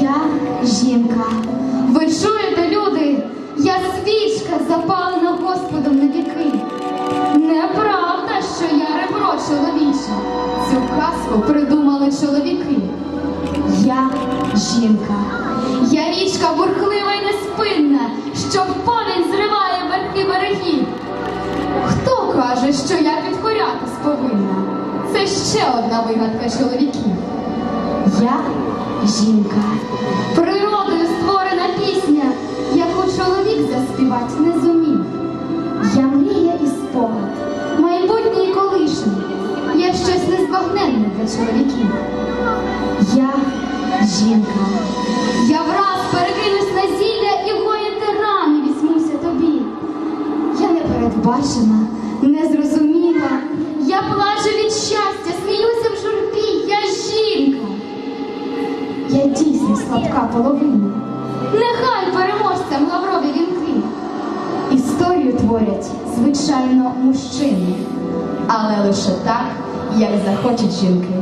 Я жінка. Ви чуєте, люди? Я свічка запалена Господом на віки. Неправда, що я ребро чоловіче. Цю казку придумали чоловіки. Я жінка. Я річка бурхлива й неспинна, що повінь зриває верхи берегів. Хто каже, що я підкорятись повинна? Це ще одна вигадка чоловіків. Я жінка. Природою створена пісня, яку чоловік заспівати не зумів. Я мрія і спогад, майбутнє і колишнє. Я щось незбагненне для чоловіків. Я жінка. Я враз перекинусь на зілля і гоїти рани візьмуся тобі. Я не передбачена, слабка половина. Нехай переможцям лаврові вінки. Історію творять, звичайно, мужчини, але лише так, як захочуть жінки.